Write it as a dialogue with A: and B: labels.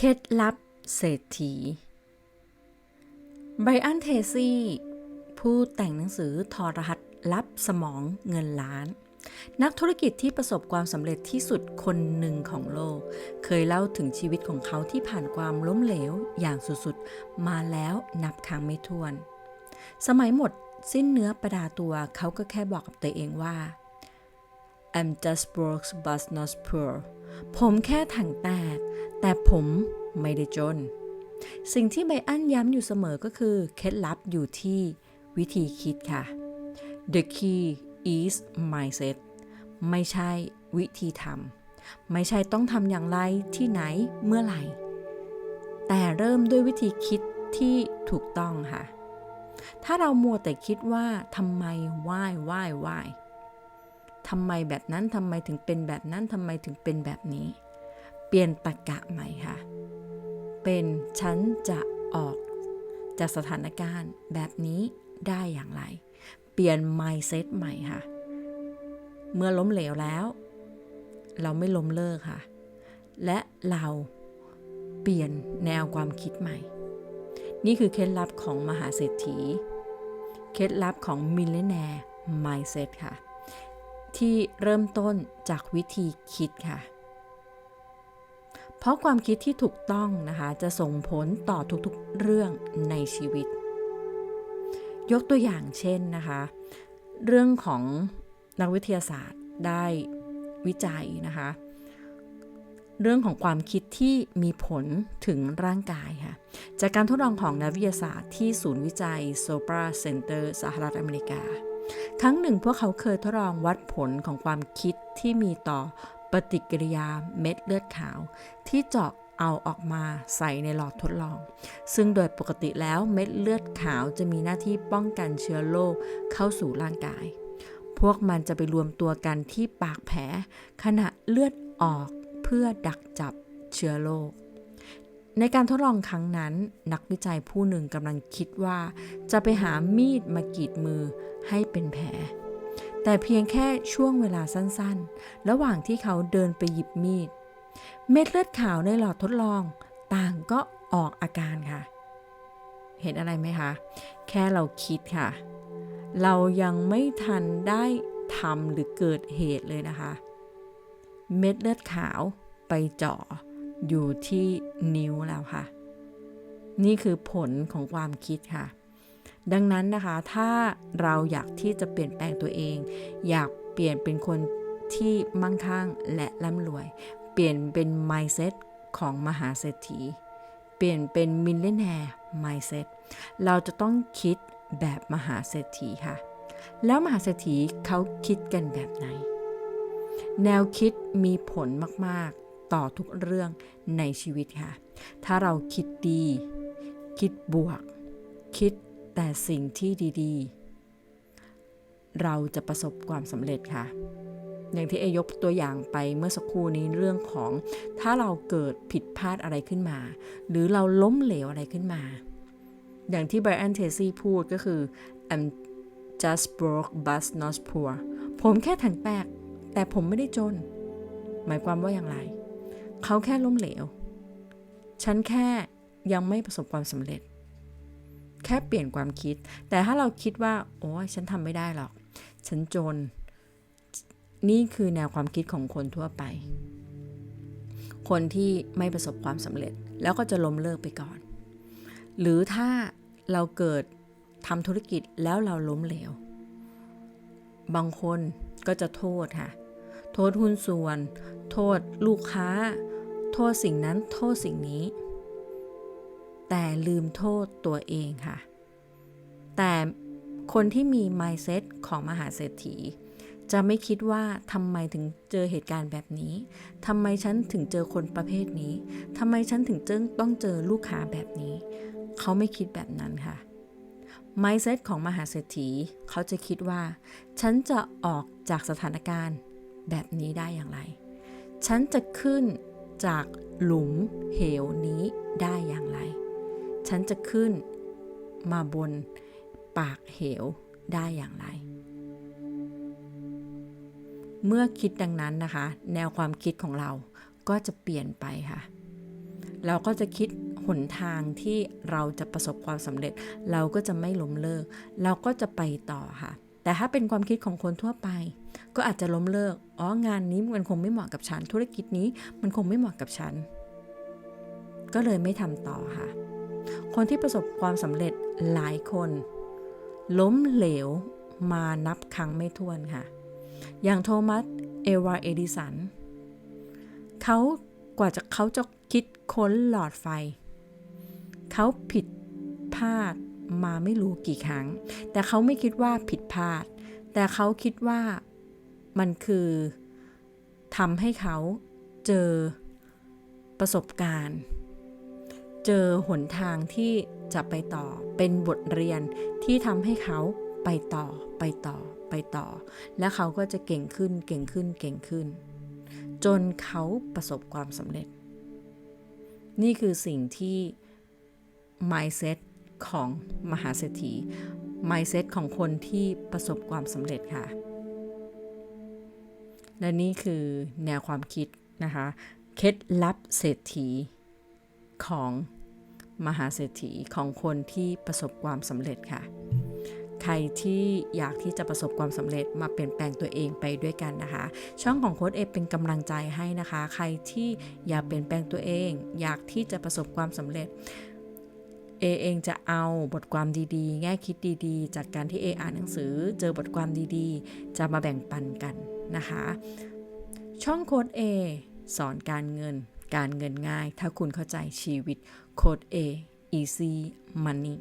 A: เคล็ดลับเศรษฐี ไบรอันเทซี่ ผู้แต่งหนังสือทอรหัสลับสมองเงินล้าน นักธุรกิจที่ประสบความสำเร็จที่สุดคนหนึ่งของโลก เคยเล่าถึงชีวิตของเขาที่ผ่านความล้มเหลวอย่างสุดๆ มาแล้วนับครั้งไม่ถ้วน สมัยหมดสิ้นเนื้อประดาตัวเขาก็แค่บอกกับตัวเองว่า I'm just broke but not poor ผมแค่ถังแตก แต่ผมไม่ได้จน สิ่งที่ไบอันย้ำอยู่เสมอก็คือ เคล็ดลับอยู่ที่วิธีคิดค่ะ The key is mindset ไม่ใช่วิธีทำไม่ใช่ต้องทำอย่างไรที่ไหนเมื่อไหร่ แต่เริ่มด้วยวิธีคิดที่ถูกต้องค่ะ ถ้าเรามัวแต่คิดว่าทำไม why why why ทำไมแบบนั้นทำไมถึงเป็นแบบนั้นทำไมถึงเป็นแบบนี้ เปลี่ยนตรกกะใหม่ค่ะ เป็นฉันจะออกจากสถานการณ์แบบนี้ได้อย่างไร เปลี่ยน mindset ใหม่ค่ะ เมื่อล้มเหลวแล้ว เราไม่ล้มเลิกค่ะ และเราเปลี่ยนแนวความคิดใหม่ นี่คือเคล็ดลับของมหาเศรษฐี เคล็ดลับของมิลเลนแนร์ mindset ค่ะ ที่เริ่มต้นจากวิธีคิดค่ะ เพราะความคิดที่ถูกต้องนะคะจะส่งผลต่อทุกๆเรื่องในชีวิต ยกตัวอย่างเช่นนะคะ เรื่องของนักวิทยาศาสตร์ได้วิจัยนะคะ เรื่องของความคิดที่มีผลถึงร่างกายค่ะ จากการทดลองของนักวิทยาศาสตร์ที่ศูนย์วิจัยโซปราเซ็นเตอร์สหรัฐอเมริกา ครั้งหนึ่งพวกเขาเคยทดลองวัดผลของความคิดที่มีต่อปฏิกิริยาเม็ดเลือดขาว ที่เจาะเอาออกมาใส่ในหลอดทดลอง ซึ่งโดยปกติแล้วเม็ดเลือดขาวจะมีหน้าที่ป้องกันเชื้อโรคเข้าสู่ร่างกาย พวกมันจะไปรวมตัวกันที่ปากแผลขณะเลือดออกเพื่อดักจับเชื้อโรค ในการทดลองครั้งนั้น นักวิจัยผู้หนึ่งกำลังคิดว่า จะไปหามีดมากรีดมือให้เป็นแผล แต่เพียงแค่ช่วงเวลาสั้นๆ ระหว่างที่เขาเดินไปหยิบมีด เม็ดเลือดขาวในหลอดทดลอง ต่างก็ออกอาการค่ะ เห็นอะไรไหมคะ แค่เราคิดค่ะ เรายังไม่ทันได้ทำหรือเกิดเหตุเลยนะคะ เม็ดเลือดขาวไปเจาะ อยู่ที่นิ้วแล้วค่ะ นี่คือผลของความคิดค่ะ ดังนั้นนะคะ ถ้าเราอยากที่จะเปลี่ยนแปลงตัวเอง อยากเปลี่ยนเป็นคนที่มั่งคั่งและร่ำรวย เปลี่ยนเป็น mindset ของมหาเศรษฐี เปลี่ยนเป็นมิลเลนแนร์ mindset เราจะต้องคิดแบบมหาเศรษฐีค่ะ แล้วมหาเศรษฐีเขาคิดกันแบบไหน แนวคิดมีผลมากๆ ต่อทุกเรื่องในชีวิตค่ะ ถ้าเราคิดดี คิดบวก คิดแต่สิ่งที่ดีๆ เราจะประสบความสำเร็จค่ะ อย่างที่เอยกตัวอย่างไปเมื่อสักครู่นี้เรื่องของถ้าเราเกิดผิดพลาดอะไรขึ้นมา หรือเราล้มเหลวอะไรขึ้นมา อย่างที่ไบรอันเทซี่พูดก็คือ I'm just broke but not poor ผมแค่ถังแตกแต่ผมไม่ได้จน หมายความว่าอย่างไร เขาแค่ล้มเหลว ฉันแค่ยังไม่ประสบความสำเร็จ แค่เปลี่ยนความคิด แต่ถ้าเราคิดว่า โอ้ยฉันทำไม่ได้หรอก ฉันจน นี่คือแนวความคิดของคนทั่วไป คนที่ไม่ประสบความสำเร็จ แล้วก็จะล้มเลิกไปก่อน หรือถ้าเราเกิดทำธุรกิจแล้วเราล้มเหลว บางคนก็จะโทษค่ะ โทษหุ้นส่วน โทษลูกค้า ทษสิ่งนั้นโทษสิ่งนี้ แต่ลืมโทษตัวเองค่ะ แต่คนที่มี mindset ของมหาเศรษฐี จะไม่คิดว่าทำไมถึงเจอเหตุการณ์แบบนี้ทำไมฉันถึงเจอคนประเภทนี้ทำไมฉันถึงเจอต้องเจอลูกค้าแบบนี้ เขาไม่คิดแบบนั้นค่ะ mindset ของมหาเศรษฐี เขาจะคิดว่า ฉันจะออกจากสถานการณ์แบบนี้ได้อย่างไร ฉันจะขึ้น จากหลุมเหวนี้ได้อย่างไร ฉันจะขึ้นมาบนปากเหวได้อย่างไร เมื่อคิดดังนั้นนะคะ แนวความคิดของเราก็จะเปลี่ยนไปค่ะ เราก็จะคิดหนทางที่เราจะประสบความสำเร็จ เราก็จะไม่ล้มเลิก เราก็จะไปต่อค่ะ แต่ถ้าเป็นความคิดของคนทั่วไป ก็อาจจะล้มเลิก อ๋อ งานนี้มันคงไม่เหมาะกับฉัน ธุรกิจนี้มันคงไม่เหมาะกับฉัน ก็เลยไม่ทำต่อค่ะ คนที่ประสบความสำเร็จหลายคน ล้มเหลวมานับครั้งไม่ถ้วนค่ะ อย่างโทมัส เอวาเอดิสัน เขากว่าจะเขาจะคิดค้นหลอดไฟ เขาผิดพลาด มาไม่รู้กี่ครั้ง แต่เขาไม่คิดว่าผิดพลาด แต่เขาคิดว่ามันคือทำให้เขาเจอประสบการณ์ เจอหนทางที่จะไปต่อ เป็นบทเรียนที่ทำให้เขาไปต่อ ไปต่อ ไปต่อ แล้วเขาก็จะเก่งขึ้น เก่งขึ้น เก่งขึ้น จนเขาประสบความสำเร็จ นี่คือสิ่งที่ mindset ของมหาเศรษฐี mindset ของคนที่ประสบความสำเร็จค่ะ และนี่คือแนวความคิดนะคะ เคล็ดลับเศรษฐีของมหาเศรษฐีของคนที่ประสบความสำเร็จค่ะ ใครที่อยากที่จะประสบความสำเร็จมาเปลี่ยนแปลงตัวเองไปด้วยกันนะคะ ช่องของโค้ดเอเป็นกำลังใจให้นะคะ ใครที่อยากเปลี่ยนแปลงตัวเอง อยากที่จะประสบความสำเร็จ เอเองจะเอาบทความดีๆ แง่คิดดีๆ จากการที่เออ่านหนังสือเจอบทความดีๆ จะมาแบ่งปันกันนะคะ ช่องโค้ด A สอนการเงิน การเงินง่าย ถ้าคุณเข้าใจชีวิตโค้ด A easy money